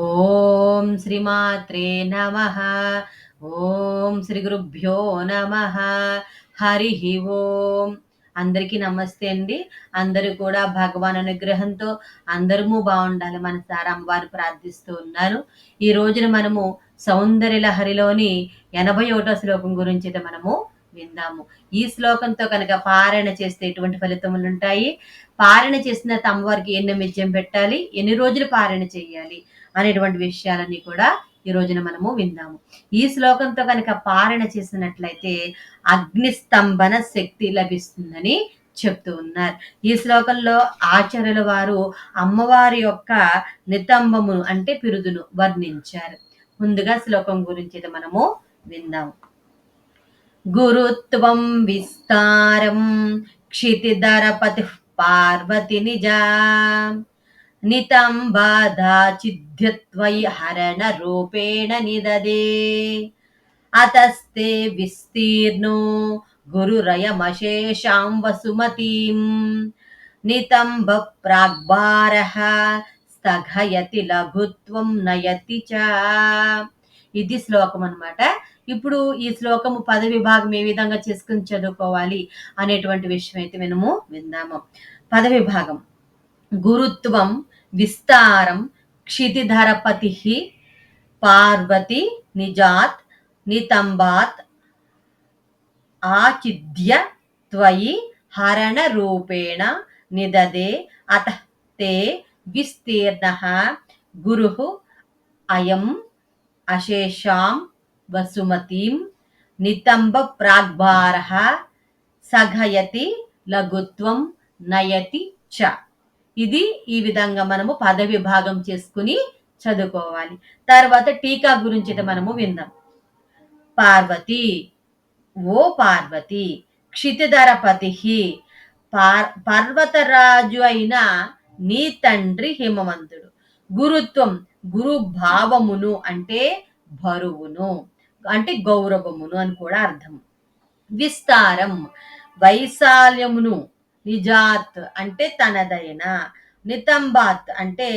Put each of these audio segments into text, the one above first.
ఓం శ్రీమాత్రే నమ. ఓం శ్రీ గురుభ్యో నమ. హరి ఓం. అందరికీ నమస్తే అండి. అందరూ కూడా భగవాన్ అనుగ్రహంతో అందరము బాగుండాలి మన సార్ అమ్మవారు ప్రార్థిస్తూ ఉన్నారు. ఈ రోజున మనము సౌందర్య లహరిలోని ఎనభై ఒకటో శ్లోకం గురించి అయితే మనము విందాము. ఈ శ్లోకంతో కనుక పారాయణ చేస్తే ఎటువంటి ఫలితములు ఉంటాయి? పారాయణ చేసిన తమ్మవారికి ఎన్ని మిజ్యం పెట్టాలి? ఎన్ని రోజులు పారాయణ చేయాలి? అనేటువంటి విషయాలన్నీ కూడా ఈ రోజున మనము విందాము. ఈ శ్లోకంతో కనుక పారణ చేసినట్లయితే అగ్నిస్తంభన శక్తి లభిస్తుందని చెప్తూ ఉన్నారు. ఈ శ్లోకంలో ఆచార్యుల వారు అమ్మవారి యొక్క నితంబమును అంటే పిరుదును వర్ణించారు. ముందుగా శ్లోకం గురించి మనము విందాము గురుత్వం విస్తారం క్షితిధరపతి పార్వతి నిజా. నితం హరణ హరణరూపేణ నిదదే. అతస్తే విస్తీర్ణో గురురయమశేషాం వసుమతీం. నితంబ ప్రాగ్భారహ స్థగయతి లఘుత్వం నయతి చ. ఇది శ్లోకం అనమాట ఇప్పుడు ఈ శ్లోకము పద విభాగం ఏ విధంగా చేసుకుని చదువుకోవాలి అనేటువంటి విషయం అయితే మనము విందాము. పద విభాగం. గురుత్వం విస్తారం క్షితిధరపతి పార్వతి నిజాత్ నితంబాత్ ఆచిద్య త్వయి హరణ రూపేణ నిదదే అత తే విస్తీర్ణ గురు అయం అశేషాం వసుమతీం నితంబ ప్రాగ్భార సఘయతి లఘుత్వం నయతి చ ఇది ఈ విధంగా మనము పద విభాగం చేసుకుని చదువుకోవాలి. తర్వాత టీకా గురించి మనము విందాం. పార్వతి ఓ పార్వతి క్షితిధరపతి పార్ పర్వతరాజు అయిన నీ తండ్రి హిమవంతుడు. గురుత్వం గురు భావమును అంటే బరువును అంటే గౌరవమును అని కూడా అర్థం. విస్తారం వైశాల్యమును నిజాత్ అంటే తనదైన నితంబాత్ అంటే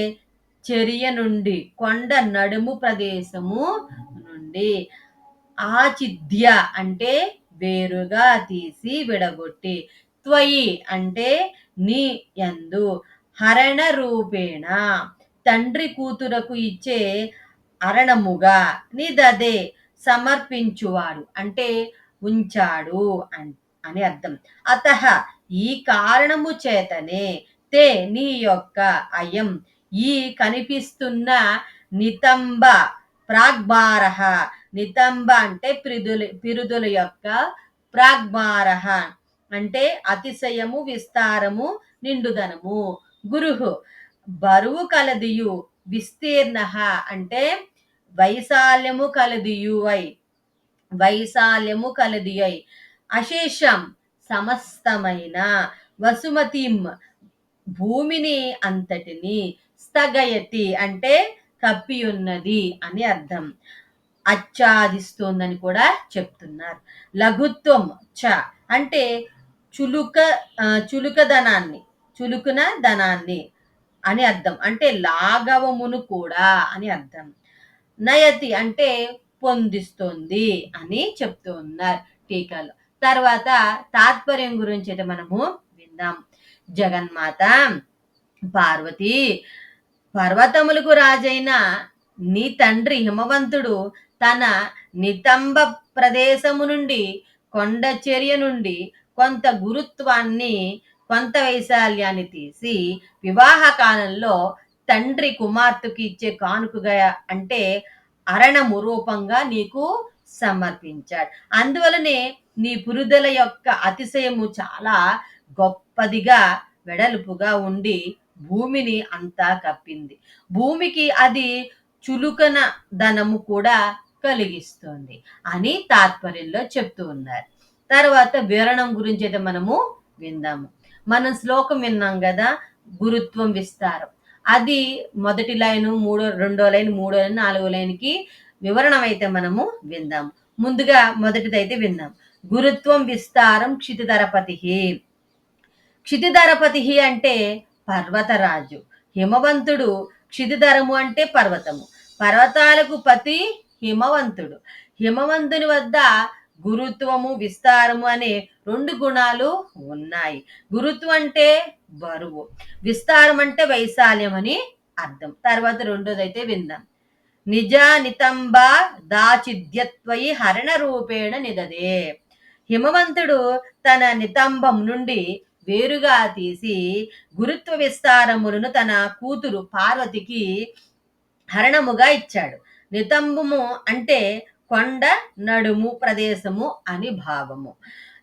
చెరియ నుండి కొండ నడుము ప్రదేశము నుండి. ఆచిద్య అంటే వేరుగా తీసి విడగొట్టి త్వయి అంటే నీ ఎందు హరణ రూపేణ తండ్రి కూతురకు ఇచ్చే అరణముగా నిదదే సమర్పించువాడు అంటే ఉంచాడు అని అర్థం. అత ఈ కారణము చేతనే తే నీ యొక్క అయం. ఈ కనిపిస్తున్న నితంబ ప్రాగ్బారహ నితంబ అంటే పిరుదుల పిరుదుల యొక్క ప్రాగ్బారహ అంటే అతిశయము విస్తారము నిండుదనము. గురుహు బరువు కలదియు విస్తీర్ణ. అంటే వైశాల్యము కలదియు అయి వైశాల్యము కలదియై. అశేషం సమస్తమైన వసుమతిం భూమిని అంతటిని స్థగయతి అంటే కప్పి ఉన్నది అని అర్థం. అచ్చాదిస్తోందని కూడా చెప్తున్నారు. లఘుత్వం చ అంటే చులుక చులుక ధనాన్ని చులుకున ధనాన్ని అని అర్థం. అంటే లాఘవమును కూడా అని అర్థం. నయతి అంటే పొందిస్తుంది అని చెప్తూ ఉన్నారు టీకాలో. తర్వాత తాత్పర్యం గురించి అయితే మనము విందాం. జగన్మాత పార్వతి పర్వతములకు రాజైన నీ తండ్రి హిమవంతుడు తన నితంబ ప్రదేశము నుండి కొండ చర్య నుండి కొంత గురుత్వాన్ని కొంత వైశాల్యాన్ని తీసి వివాహ కాలంలో తండ్రి కుమార్తెకి ఇచ్చే కానుకగా అంటే అరణము రూపంగా నీకు సమర్పించాడు. అందువలనే నీ పురుదల యొక్క అతిశయము చాలా గొప్పదిగా వెడల్పుగా ఉండి భూమిని అంతా కప్పింది. భూమికి అది చులుకన ధనము కూడా కలిగిస్తుంది అని తాత్పర్యంలో చెప్తూ ఉన్నారు. తర్వాత వివరణం గురించి అయితే మనము విందాము. మనం శ్లోకం విన్నాం కదా గురుత్వం విస్తారం. అది మొదటి లైను మూడో రెండో లైన్ మూడో లైన్ నాలుగో లైన్కి వివరణం అయితే మనము విందాము. ముందుగా మొదటిదైతే విన్నాం. గురుత్వం విస్తారం క్షితిధరపతి క్షితిధరపతి అంటే పర్వతరాజు. హిమవంతుడు క్షితిధరము అంటే పర్వతము. పర్వతాలకు పతి హిమవంతుడు. హిమవంతుని వద్ద గురుత్వము విస్తారము అనే రెండు గుణాలు ఉన్నాయి. గురుత్వం అంటే బరువు. విస్తారం అంటే వైశాల్యం అని అర్థం. తర్వాత రెండోది అయితే విందాం. నిజ నితంబ దాచిద్యత్వయి హరణ రూపేణ నిదదే. హిమవంతుడు తన నితంబం నుండి వేరుగా తీసి గురుత్వ విస్తారములను తన కూతురు పార్వతికి హరణముగా ఇచ్చాడు. నితంబము అంటే కొండ నడుము ప్రదేశము అని భావము.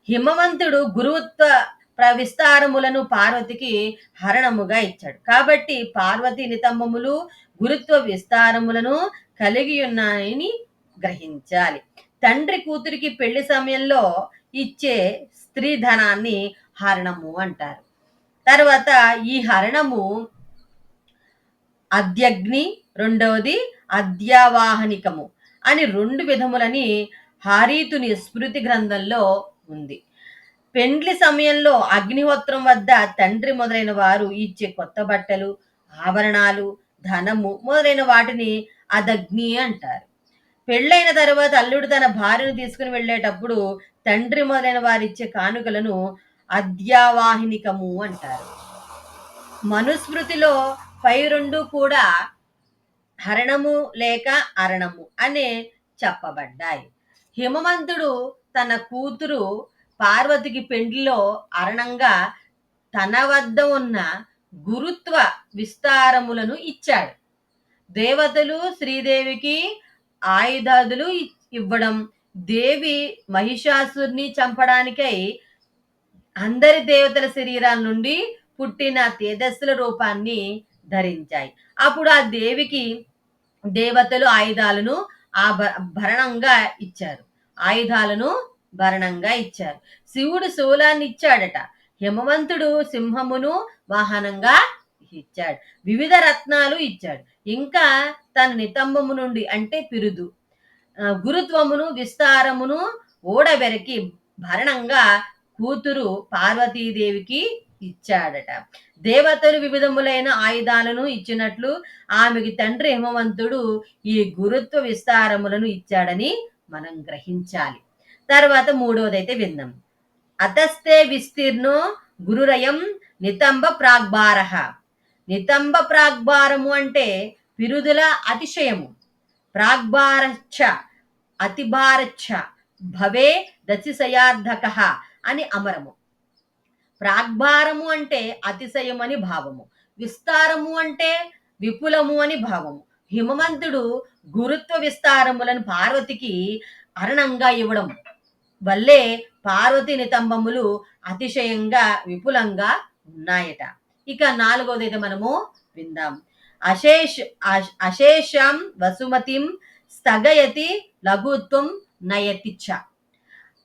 హిమవంతుడు గురుత్వ ప్ర- విస్తారములను పార్వతికి హరణముగా ఇచ్చాడు. కాబట్టి పార్వతి నితంబములు గురుత్వ విస్తారములను కలిగి ఉన్నాయని గ్రహించాలి. తండ్రి కూతురికి పెళ్ళి సమయంలో ఇచ్చే స్త్రీ ధనాన్ని హరణము అంటారు. తర్వాత ఈ హరణము అద్యగ్ని రెండవది అద్యావాహనికము అని రెండు విధములని హారీతుని స్మృతి గ్రంథంలో ఉంది. పెండ్లి సమయంలో అగ్నిహోత్రం వద్ద తండ్రి మొదలైన వారు ఇచ్చే కొత్త బట్టలు ఆభరణాలు ధనము మొదలైన వాటిని అదగ్ని అంటారు. పెళ్ళైన తర్వాత అల్లుడు తన భార్యను తీసుకుని వెళ్ళేటప్పుడు తండ్రి మొదలైన వారిచ్చే కానుకలను అద్యావాహినికము అంటారు. మనుస్మృతిలో పై రెండు కూడా హరణము లేక అరణము అనే చెప్పబడ్డాయి. హిమవంతుడు తన కూతురు పార్వతికి పెండ్లిలో అరణంగా తన వద్ద ఉన్న గురుత్వ విస్తారములను ఇచ్చాడు. దేవతలు శ్రీదేవికి ఆయుధాదులు ఇవ్వడం. దేవి మహిషాసుర్ని చంపడానికై అందరి దేవతల శరీరాల నుండి పుట్టిన తేజస్సుల రూపాన్ని ధరించాయి. అప్పుడు ఆ దేవికి దేవతలు ఆయుధాలను ఆ భ- భరణంగా ఇచ్చారు. ఆయుధాలను భరణంగా ఇచ్చారు. శివుడు శూలాన్ని ఇచ్చాడట హిమవంతుడు సింహమును వాహనంగా ఇచ్చాడు. వివిధ రత్నాలు ఇచ్చాడు. ఇంకా తన నితంబము నుండి అంటే పిరుదు. గురుత్వమును విస్తారమును ఓడబెరకి భరణంగా కూతురు పార్వతీదేవికి ఇచ్చాడట. దేవతలు వివిధములైన ఆయుధాలను ఇచ్చినట్లు ఆమెకి తండ్రి హిమవంతుడు ఈ గురుత్వ విస్తారములను ఇచ్చాడని మనం గ్రహించాలి. తర్వాత మూడవదైతే విందాం. అతస్తే విస్తీర్ణో గురురయం నితంబ ప్రాగ్భారః. నితంబ ప్రాగ్భారము అంటే పిరుదుల అతిశయము. ప్రాగ్భారచ్చ అతిభారచ్చ భవే దశిశయార్ధక అని అమరము. ప్రాగ్భారము అంటే అతిశయం అని భావము. విస్తారము అంటే విపులము అని భావము. హిమవంతుడు గురుత్వ విస్తారములను పార్వతికి అరణంగా ఇవ్వడం వల్లే పార్వతి నితంబములు అతిశయంగా విపులంగా ఉన్నాయట. ఇక నాలుగవదైతే మనము విందాం. అశేష అశేషం వసుమతిం స్థగయతి లఘుత్వం నయతిచ్చ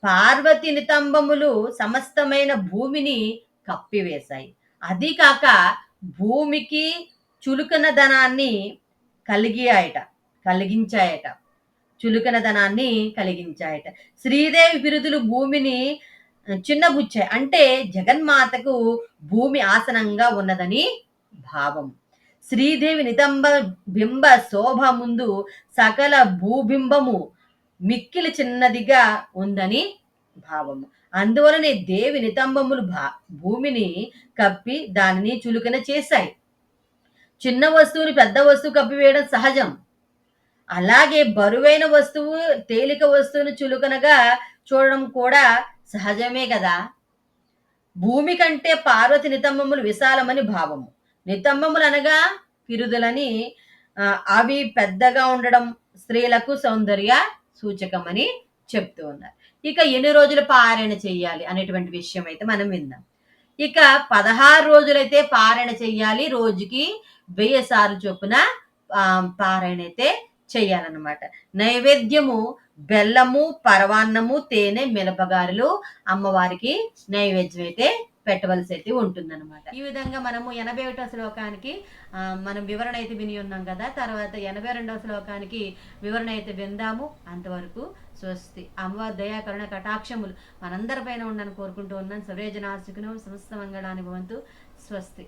పార్వతి నితంబములు సమస్తమైన భూమిని కప్పివేశాయి. అది కాక భూమికి చులుకన ధనాన్ని కలిగాయట కలిగించాయట. చులుకన ధనాన్ని కలిగించాయట. శ్రీదేవి బిరుదులు భూమిని చిన్నబుచ్చాయి అంటే జగన్మాతకు భూమి ఆసనంగా ఉన్నదని భావం. శ్రీదేవి నితంబ బింబ శోభ ముందు సకల భూబింబము మిక్కిలి చిన్నదిగా ఉందని భావము అందువలనే దేవి నితంబములు భా భూమిని కప్పి దానిని చులుకన చేశాయి. చిన్న వస్తువుని పెద్ద వస్తువు కప్పివేయడం సహజం. అలాగే బరువైన వస్తువు తేలిక వస్తువును చులుకనగా చూడడం కూడా సహజమే కదా భూమి కంటే పార్వతి నితంబములు విశాలమని భావము. నితంబములు అనగా పిరుదులని అవి పెద్దగా ఉండడం స్త్రీలకు సౌందర్య సూచకమని చెప్తూ ఉన్నారు. ఇక ఎన్ని రోజులు పారాయణ చెయ్యాలి అనేటువంటి విషయం అయితే మనం విందాం. ఇక పదహారు రోజులైతే పారాయణ చెయ్యాలి రోజుకి వెయ్యి సార్లు చొప్పున పారాయణ అయితే చేయాలన్నమాట. నైవేద్యము బెల్లము పరవాన్నము తేనె మినపగారెలు అమ్మవారికి నైవేద్యం అయితే పెట్టవలసి అయితే ఉంటుందన్నమాట. ఈ విధంగా మనము ఎనభై ఒకటో శ్లోకానికి మనం వివరణ అయితే విని ఉన్నాం కదా తర్వాత ఎనభై రెండవ శ్లోకానికి వివరణ అయితే విందాము. అంతవరకు స్వస్తి. అమ్మవారి దయాకరుణ కటాక్షములు మనందరిపైన ఉండని కోరుకుంటూ ఉన్నాను. సర్వేజనాశికును సమస్త మంగళాన్ని భవంతు. స్వస్తి.